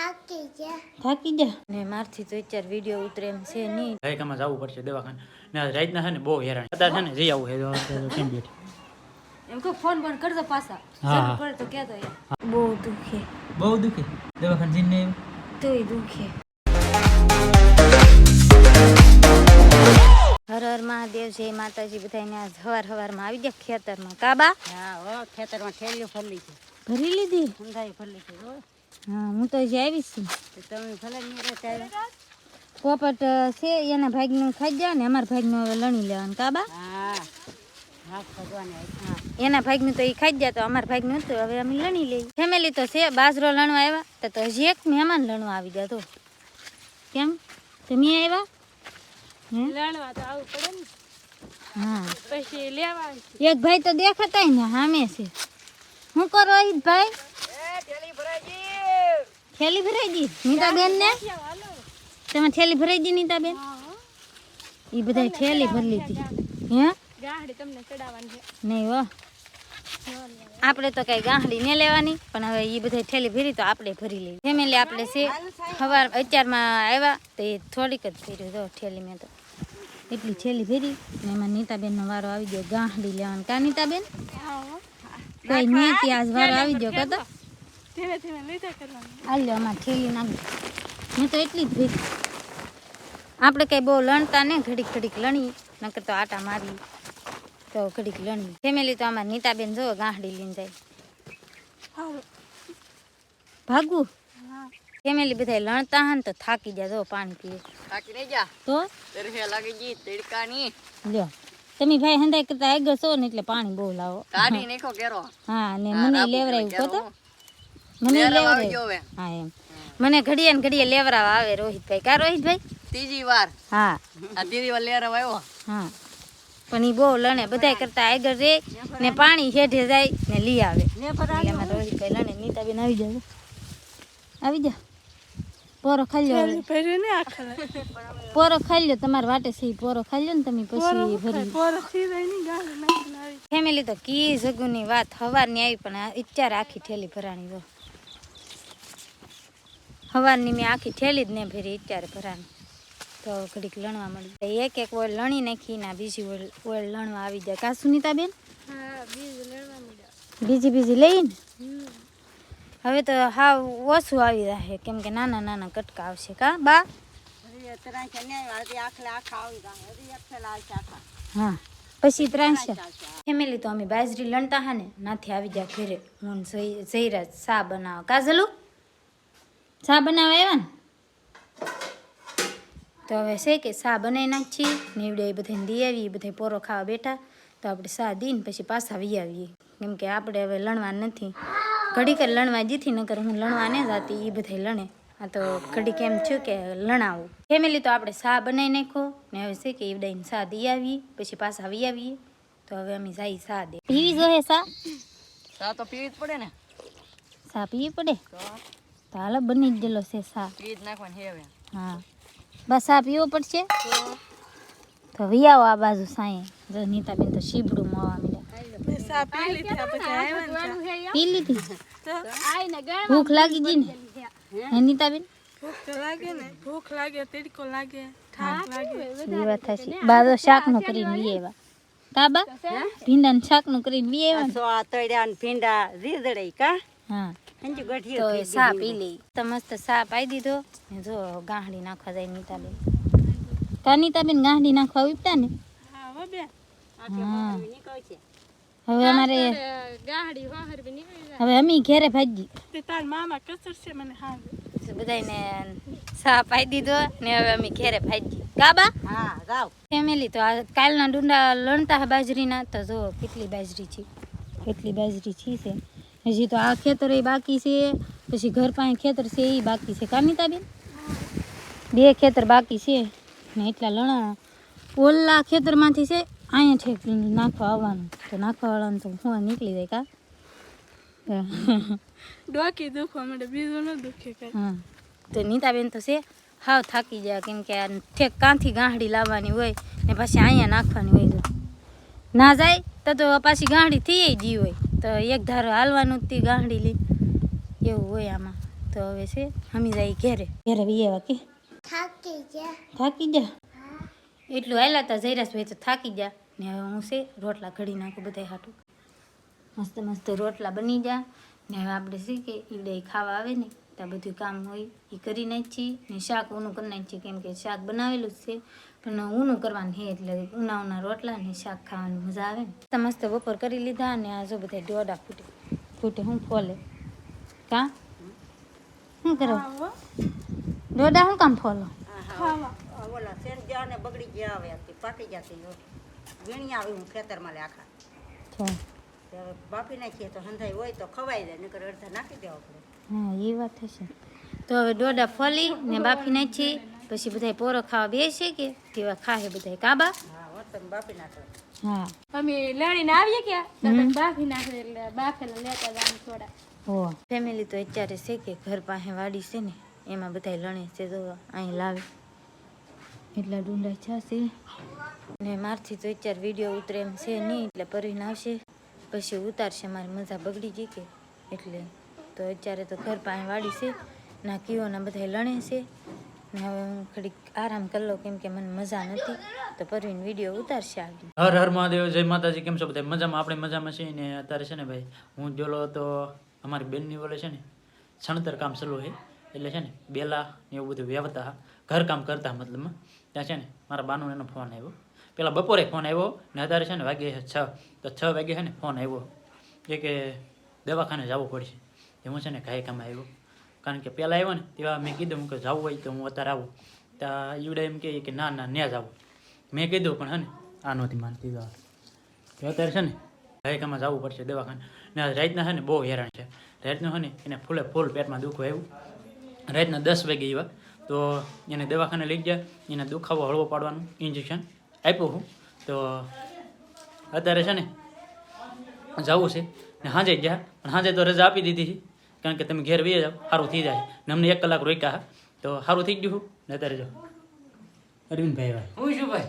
થાકી ગયા. થાકી જા ને મારથી તો અત્યારે વિડિયો ઉતરે એમ છે નહીં. ગાયકામાં જવું પડશે દવાખાને. ને આજ રાતના છે ને બહુ હેરાન. કદાચ છે ને જઈ આવું તો કેમ બેઠી? એમ કહો ફોન બંધ કરજો પાછા. હા. પડે તો કહેતો યાર બહુ દુખે. બહુ દુખે? દવાખાને જઈને તોય દુખે. હર હર મહાદેવ જય માતાજી. બધાને આજ હવાર હવારમાં આવી ગયા ખેતરમાં. કાબા? હા હો ખેતરમાં ઠેલીઓ ફરલી છે ભરી લીધી? ઊંધાઈ ફરલી છે હો હા તો હજી આવીશ છું. તમે ભલે પોપટ છે એના ભાગનું ખાઈ જાય ને અમારા ભાગનું હવે લણી લેવાનું. કાબા એના ભાગનું તો એ ખાઈ જાય તો અમારા ભાગનું હતું હવે અમે લણી લઈએ. ફેમિલી તો છે બાજરો લણવા આવ્યા તો હજી એક મહેમાન લણવા આવી ગયા તો. કેમ? તમે આવ્યા? લણવા તો આવું પડે ને. હા. પછી લેવા એક ભાઈ તો દેખાતા ને હામે છે. હું કરો ભાઈ થેલી ભરાઈ ગઈ? નીતાબેન ને તમે થેલી ભરાઈ ગઈ નીતાબેન? એ બધા થેલી ભરી લીધી. હે? ગાહડી તમને ચડાવવાની છે. નહીં વાહ આપણે તો કઈ ગાંહડી ને લેવાની પણ હવે એ બધા થેલી ભરી તો આપણે ભરી લઈએ. ફેમિલી આપણે છે. સવાર અત્યારમાં આવ્યા તો એ થોડીક જ ભર્યું તો થેલી મેં તો. એટલી થેલી ભરી ને એમાં નીતાબેનનો વારો આવી ગયો. ગાંહડી લેવાનો. કા નીતાબેન? કઈ નહીં ત્યાં આજ વારો આવી ગયો. કતો ધીમે ધીમે લીધા કરવાનું. હાલ આમાં ઠેલી નાખી હું તો એટલી જ ભીત આપણે કંઈ બહુ લણતા ને ઘડીક ઘડીક લણી નકર તો આટા મારી તો ઘડીક લણી. ફેમિલી તો આમાં નીતાબેન જો ગાંહડી લઈને જાય. ભાગવું ફેમિલી બધા લણતા હન તો થાકી જાય જો પાણી પીએ. થાકી નહીં જા તો? તરફે લાગી ગઈ તડકાની. લ્યો. તમે ભાઈ હંધાઈ કરતા આગળ છો ને એટલે પાણી બહુ લાવો. કાઢી નાખો કેરો. હા ને મને લેવરાયું કહો તો મને લેવરાવ ગયો હવે. હા એમ. મને ઘડીએ ને ઘડીએ લેવરાવા આવે રોહિતભાઈ. કા રોહિતભાઈ? ત્રીજી વાર. હા. આ ત્રીજી વાર લેરાવ આવ્યો. હા. પણ એ બહુ લણે બધાય કરતા આગળ રે ને પાણી હેઠે જાય ને લઈ આવે. એમાં રોહિતભાઈ લણે નીતાબેન આવી જાય આવી જા. પોરો ખાલ્યો લો ને આખા પોરો ખાઈ લો તમારે વાટે છે પોરો ખાઈ લો ને તમે પછી ભરી ફેમિલી તો કી જગુની વાત હવારની આવી પણ અત્યારે આખી થેલી ભરાણી હવારની મેં આખી થેલી જ ને ભરી અત્યારે ભરાની. તો ઘડીક લણવા મળી એક એક ઓળ લણી નાખી ના બીજી ઓળ ઓળ લણવા આવી જાય. કા સુનીતાબેન? બેન બીજ બીજી લઈને? હવે તો હાવ ઓછું આવી રહે કેમ કે નાના નાના કટકા આવશે કા બા? હા પછી ત્રાંસા ફેમિલી તો અમે બાજરી લણતા હા ને નાથી આવી જાય ઘરે. હું જઈ જઈ- રહ્યા સા બનાવો કાજલુ સા બનાવવા આવ્યા ને? તો હવે છે કે સા બનાવી નાખીએ નીવડે એ બધાને દઈ આવીએ એ બધા પોરો ખાવા બેઠા. તો આપણે શા દઈને પછી પાછા વી આવીએ. કેમ કે આપણે હવે લણવા નથી. ઘડીક જ લણવા જીથી નકર હું લણવા ને હતી એ બધા લણે. આ તો ઘડીક એમ થયું કે લણાવું. ફેમિલી તો આપણે સા બનાવી નાખો ને હવે છે કે ઈવડાઈને શા દઈ આવીએ પછી પાછા આવી આવીએ. તો હવે અમે જઈ સા દે. પીવી જોઈએ સા શા તો પીવી જ પડે ને. શા પીવી પડે? તો હાલો બની જ ગયેલો છે સા પીવી નાખવાની છે હવે. હા. બસ આ પીવો પડશે? તો? વિયાવો આ બાજુ સાંયે જો નીતાબેન તો શીબડું મળવા મળ્યા પી લીધી ને ભૂખ લાગી ગઈ ને? હે. નીતાબેન? ભૂખ તો લાગે ને. ભૂખ લાગે તડકો લાગે થાક લાગે. એ વાત થશે બાજો શાકનું કરીને વી આવ્યા કાબા ભીંડાનું શાકનું કરીને વી આવ્યા આ તળ્યા ને ભીંડા રીદડે કા? હા. તો ગઠિયો એ સા પી લઈ તો મસ્ત સા પાઈ દીધો. ને જો ગાંહડી નાખવા જાય નીતાબેન. કા નીતાબેન ગાંહડી નાખવા ઉપતા ને? બેન હવે અમારે હવે અમે ઘેરે ભાજી તે તાર મામા કસર છે મને હા બધાને સા પાઈ દીધો ને હવે અમે ઘેરે ભાજી કાબા હા જાવ ફેમિલી તો આ કાલના ડુંડા લણતા હા બાજરીના. તો જો કેટલી બાજરી છે? કેટલી બાજરી છે છે? હજી તો આ ખેતર એ બાકી છે. પછી ઘર પાસે ખેતર છે એ બાકી છે. કામિતાબેન? બે ખેતર બાકી છે. ને એટલા લણા. ઓલા ખેતરમાંથી છે અહીંયા છેક નાખવા આવવાનું. તો નાખવા વાળાનું તો હું નીકળી જાય કા? ડોકી દુખવા માટે બીજું ન દુખે હા. તો નીતાબેન તો છે હાવ થાકી જાય કેમ કે આ ઠેક કાંથી ગાંહડી લાવવાની હોય ને પછી અહીંયા નાખવાની હોય ના જાય તો તો પાછી ગાંહડી થઈ જઈ હોય. તો એક ધારો હાલવાનું જ તી ગાંહડી લઈ એવું હોય આમાં. તો હવે છે હમી જાય ઘેરે. ઘેરે વી આવ્યા કે? થાકી જા એટલું હાલ્યા હતા જયરાજભાઈ તો થાકી જા ને હવે હું છે રોટલા ઘડી નાખું બધા હાટું. મસ્ત મસ્ત રોટલા બની જા. ને હવે આપણે છે કે ઈડે ખાવા આવે ને તો બધું કામ હોય એ કરી નાખીએ. ને શાક ઊનું કરી નાખીએ કેમ કે શાક બનાવેલું જ છે. પણ ઊનું કરવાનું છે એટલે ઉના ઉના રોટલા ને શાક ખાવાની મજા આવે ને. મસ્ત મસ્ત બપોર કરી લીધા અને આ જો બધા દોડા ફૂટે. ફૂટે હું ફોલે. કા? શું કરો? દોડા શું કામ ફોલો? ઓલા શેન ગયા ને બગડી ગયા હવે આથી પાકી જતી વીણી આવી હું ખેતરમાં લે આખા. બાફી નાખીએ તો હંધાઈ હોય તો ખવાઈ જાય નકર અડધા નાખી દેવા પડે. હા એ વાત થશે તો હવે દોડા ફોલી ને બાફી નાખી. પછી બધા પોરો ખાવા બેસે કે? કેવા ખાહે બધા કાબા હા અમે લણીને આવીએ કે? બાફી નાખે એટલે બાફેલા લેતા જવાનું થોડા. હો ફેમિલી તો અત્યારે છે કે ઘર પાસે વાડી છે ને એમાં બધા લણે છે તો અહીં લાવે. એટલા ડુંડા છાશે ને મારથી તો અત્યારે વીડિયો ઉતરે એમ છે નહીં એટલે પરીને આવશે. પછી ઉતારશે મારી મજા બગડી ગઈ કે? એટલે તો અત્યારે તો ઘર પાસે વાડી છે ના કીઓના બધા લણે છે. હવે આરામ કરી લઉં, કેમ કે મને મજા નથી. તો પરવીન વીડિયો ઉતારશે આવી હર હર મહાદેવ, જય માતાજી, કેમ છો બધા? મજામાં? આપણે મજામાં છીએ ને અત્યારે છે ને ભાઈ, હું જોલો તો અમારી બેનની વડે છે ને છણતર કામ ચાલુ હોય એટલે છે ને, બેલા ને એવું બધું વ્યવતા હા. ઘર કરતા મતલબમાં ત્યાં છે ને, મારા બાનો એનો ફોન આવ્યો. પેલા બપોરે ફોન આવ્યો ને અત્યારે છે ને વાગે છ. તો છ વાગે છે ને ફોન આવ્યો. એ કે દવાખાને જવું પડશે. એ હું છે ને ઘાય કામ આવ્યો. કારણ કે પહેલાં આવ્યો ને તેવા મેં કીધું કે જવું હોય તો હું અત્યારે આવું. ત્યાં ઈવડે એમ કહે કે ના ના, ન્યા જાવું. મેં કીધું પણ હે ને, આ નહોતી માનતી તો. અત્યારે છે ને ગાયકામાં જવું પડશે દવાખાને. ને રાતના છે ને બહુ હેરાન છે. રાતનું છે ને એને ફૂલે ફૂલ પેટમાં દુઃખ આવ્યું. રાતના દસ વાગે એવા તો એને દવાખાને લઈ ગયા. એને દુખાવો હળવો પાડવાનું ઇન્જેક્શન આપ્યું હું. તો અત્યારે છે ને, જવું છે. ને સાંજે ગયા. પણ સાંજે તો રજા આપી દીધી છે. કારણ કે તમે ઘેર વહી જાઓ સારું થઈ જાય. ને અમને એક કલાક રોક્યા હા. તો સારું થઈ ગયું ને અત્યારે જો. અરવિંદભાઈ ભાઈ હું શું ભાઈ?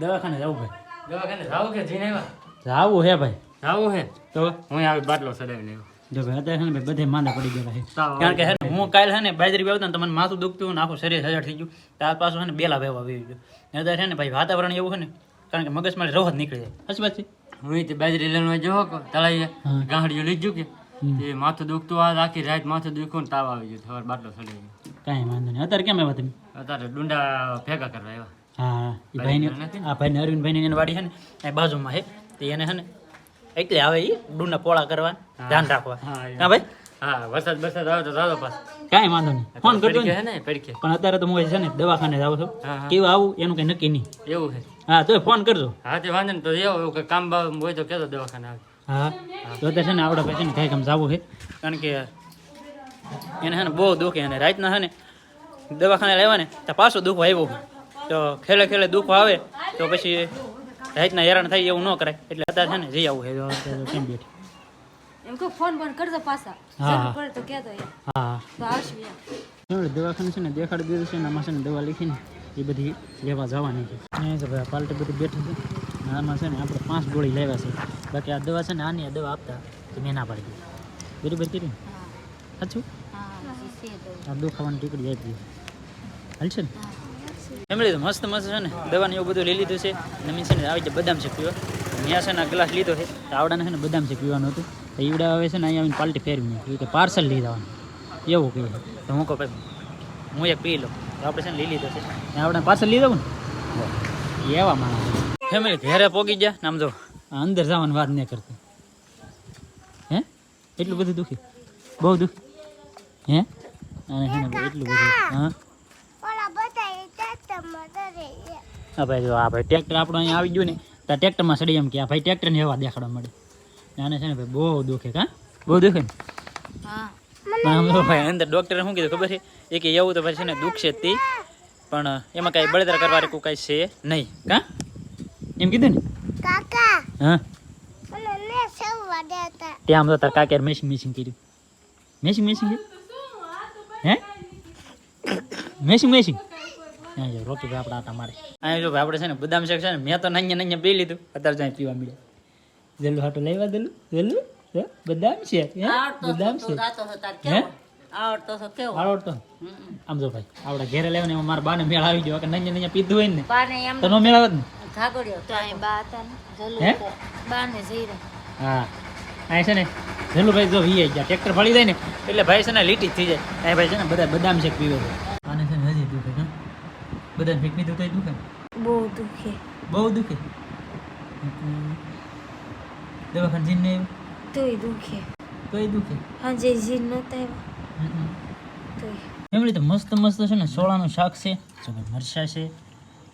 દવાખાને જવું ભાઈ. દવાખાને જાવું કે જઈને આવ્યા? જાવું હે ભાઈ. જાવું હે? તો હું આવી બાટલો ચડાવીને આવ્યો. જો ભાઈ અત્યારે છે ને બધે માંદા પડી ગયેલા છે કારણ કે હે હું કાલે છે ને બાજરી વાવતા ને તો માથું દુખતું ને આખું શરીર હજાર થઈ ગયું. ત્યાર પાછું છે ને બેલા વહેવા આવી ગયું. ને અત્યારે છે ને ભાઈ વાતાવરણ એવું છે ને કારણ કે મગજમાં રોહત જ નીકળી જાય. હસી વાત છે? હું તે બાજરી લેવા જો તળાઈ ગાંઠિયું લીધું કે. તે માથું દુખતું આ આખી રાત માથું દુખ્યું ને તાવ આવી ગયો સવાર બાટલો ચડાવી ગયો. કાંઈ વાંધો નહીં. અત્યારે કેમ આવ્યા તમે? અત્યારે ડુંડા ભેગા કરવા આવ્યા. હા એ ભાઈને આ ભાઈને અરવિંદભાઈની એની વાડી છે ને એ બાજુમાં છે. તે એને છે ને એટલે આવે એ ડુંડા પોળા કરવા ધ્યાન રાખવા. હા, ભાઈ? હા વરસાદ વરસાદ આવે તો પાસ કાંઈ વાંધો નહીં. ફોન કરજો ને. ને પડખે પણ અત્યારે તો હું છે ને દવાખાને છું. હા. કેવું આવું? એનું કંઈ નક્કી નહીં. એવું છે. હા તો ફોન કરજો. હા તે વાંધો ને તો એવો કંઈ કામ બામ હોય તો કહેતો દવાખાને આવે. હા. તો તે છે ને આવડે પછી ને કાંઈ કામ જવું છે. કારણ કે એને છે ને બહુ દુઃખે અને રાતના છે ને દવાખાને લાવ્યા ને તો પાછું દુઃખ આવ્યું. તો ખેલે ખેલે દુઃખ આવે તો પછી રાતના હેરાન થાય એવું ન કરાય. એટલે અત્યારે છે ને જઈ આવું છે. કેમ બેઠી? એમ કહો ફોન બંધ કરજો પાછા. હા. પડે તો કહેતો હા તો આવશે દવાખાને છે ને દેખાડી દીધું છે ને આમાં છે ને દવા લીખીને એ બધી લેવા જવાની છે. ભાઈ પાલટી બધી બેઠી છે. આમાં છે ને આપણે પાંચ ગોળી લેવા છે. બાકી આ દવા છે ને આની આ દવા આપતા તો મેં ના પાડી દીધી. બરાબર કરી સાચું? આ દુખાવાની ટીકડી આપી હાલશે ને? એમણે તો મસ્ત મસ્ત છે ને? દવાને એવું બધું લઈ લીધું છે. ને મીન્સ ને આવી જાય બદામ છે પીવા. મેં છે ને ગ્લાસ લીધો છે. તો આવડાને છે ને બદામ છે પીવાનું હતું. તો ઈવડા આવે છે ને અહીંયા આવીને પાલટી ફેરવી કે પાર્સલ લઈ જવાનું. એવું કહીએ. તો હું કહું ભાઈ હું એક પી લઉં. તો આપણે છે ને લઈ લીધો છે. આપણે પાર્સલ લઈ દઉં ને? એવા માણસ. ફેમિલી ઘેરે પોગી ગયા નામ જો અંદર જવાની વાત નહીં કરતી. હે? એટલું બધું દુખી? બહુ દુખી? હે? અને છે ને એટલું બધું હા? હા ભાઈ જો આ ભાઈ ટ્રેક્ટર આપણો અહીંયા આવી ગયું ને તો આ ટ્રેક્ટરમાં સડી એમ કે આ ભાઈ ટ્રેક્ટરની હવા દેખાડવા મળે. આને છે ને ભાઈ બહુ દુખે કા? બહુ દુખે ને? હા. પણ આમ તો ભાઈ અંદર ડૉક્ટરે શું કીધું ખબર છે? એ કે એવું તો ભાઈ છે ને દુખશે છે તે પણ એમાં કાંઈ બળતરા કરવા કાંઈ છે નહીં કા? એમ કીધું ને? હા? ત્યાં આમ તો તાર મેસિંગ કર્યું. મેશિંગ મેસિંગ હે? મેશિંગ મેસિંગ હા જો રોકી ભાઈ આપણે આટા મારે. અહીંયા જો ભાઈ આપણે છે ને બદામ શેક છે ને મેં તો નાન્ય નાન્ય પી લીધું. અત્યારે જાય પીવા મળ્યા. જેલું હાટું લેવા દેલું જેલું હે? બદામ છે હે? બદામ હે? આવડતો તો કેવો? આવડતો? આમ જો ભાઈ આપડે ઘેરે લેવાને મારા બાને મેળ આવી ગયો કે નંજે નંજે પીધું હોય ને. તો નો મેળ આવે ને. ઝાગડ્યો તો અહીં બા હતા ને જલુ બા ને જઈરા હા. અહીં છે ને જલુભાઈ જો વી ગયા ટ્રેક્ટર ફળી જાય ને એટલે ભાઈ છે ને લીટી જ થઈ જાય. અહીં ભાઈ છે ને બધા બદામ શેક પીવે છે. આને છે ને હજી દુખે હા? બદામ શેક નહીં દુખાય દુખે? બહુ દુખે. બહુ દુખે? દવાખાને જઈને આવ્યો? તોય દુખે. તોય દુખે? હાજે જીન નતા આવ્યા. તોય. તો મસ્ત મસ્ત છે ને સોળાનું શાક છે જો ભાઈ મરચા છે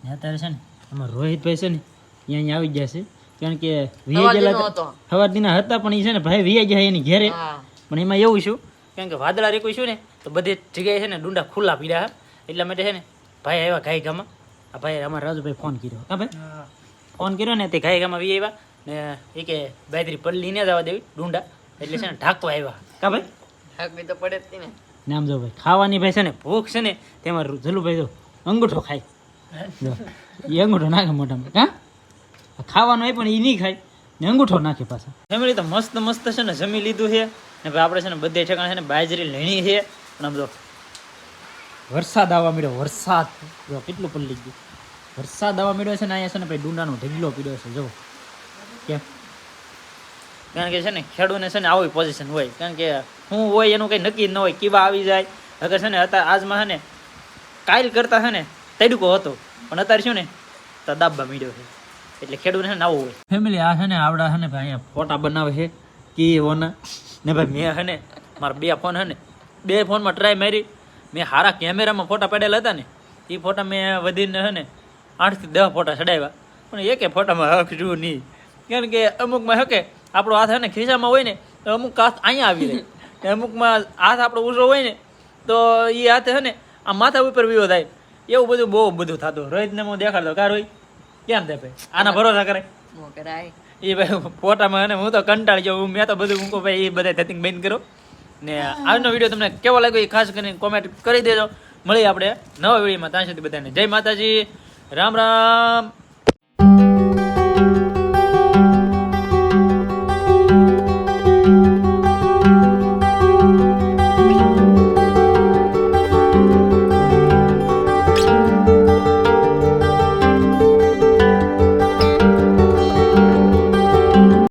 ને અત્યારે છે ને અમારા રોહિતભાઈ છે ને અહીંયા આવી ગયા છે. કારણ કે વીઆઈ ગયેલા દિના હતા. પણ એ છે ને ભાઈ વીઆઈ ગયા એની ઘેરે. પણ એમાં એવું શું કારણ કે વાદળા રેકું છું ને તો બધી જગ્યાએ છે ને ડુંડા ખુલ્લા પીડ્યા એટલા માટે છે ને ભાઈ આવ્યા ગાય ગામાં આ ભાઈ અમારા રાજુભાઈ ફોન કર્યો. હા ભાઈ? ફોન કર્યો ને તે ગાય ગામાં વી આવ્યા ને એ કે બાયદરી પલ્લી ને આવવા દેવી ડુંડા. એટલે છે ને ઢાંકવા આવ્યા. કા ભાઈ? નામ જો ભાઈ ખાવાની ભાઈ છે ને ભૂખ છે ને તેમાં જલુભાઈ જો અંગૂઠો ખાય. જો એ અંગૂઠો નાખે મોઢામાં હા ખાવાનું હોય પણ એ નહીં ખાય ને અંગૂઠો નાખે પાછા ફેમિલી તો મસ્ત મસ્ત છે ને જમી લીધું છે ને આપણે છે ને બધે ઠેકાણે છે ને બાજરી લેણી છે પણ આમ વરસાદ આવવા મળ્યો વરસાદ જો કેટલું પલ્લી ગયું વરસાદ આવવા મળ્યો છે ને અહીંયા છે ને ભાઈ ડુંડાનો ઢગલો પીડ્યો છે જો કેમ કારણ કે છે ને ખેડૂને છે ને આવી પોઝિશન હોય કારણ કે શું હોય એનું કંઈ નક્કી ન હોય કેવા આવી જાય અગર છે ને અત્યારે આજમાં છે ને કાયલ કરતા છે ને તડકો હતો. પણ અત્યારે શું ને તદાબા મીડ્યો છે. એટલે ખેડૂત છે ને આવું હોય. ફેમિલી આ છે ને, આવડા છે ને ભાઈ, અહીંયા ફોટા બનાવે છે, કી ઓના. ને ભાઈ મેં છે ને, મારા બે ફોન છે ને, બે ફોનમાં ટ્રાય મારી. મેં સારા કેમેરામાં ફોટા પાડેલા હતા ને એ ફોટા મેં વધીને છે ને આઠથી દસ ફોટા ચડાવ્યા. પણ એકે ફોટામાં હક જોવું નહીં. કારણ કે અમુકમાં હકે, આપણો હાથ ને ખિસ્સામાં હોય ને, તો અમુક હાથ અહીંયા આવી રહે અમુકમાં હાથ આપણો ઊંચો હોય ને, તો એ હાથે છે ને, આ માથા ઉપર વિવો થાય. એવું બધું બહુ બધું થતું. રોહિતને હું દેખાડતો કા રોહિત? કેમ થાય ભાઈ? આના ભરોસા કરાય. એ ભાઈ ફોટામાં અને હું તો કંટાળી જાઉં મેં તો બધું મૂકો ભાઈ એ બધા થતી બંધ કરો. ને આજનો વીડિયો તમને કેવો લાગ્યો એ ખાસ કરીને કોમેન્ટ કરી દેજો. મળીએ આપણે નવા વિડીયોમાં. ત્યાં સુધી બધાને જય માતાજી. રામ રામ.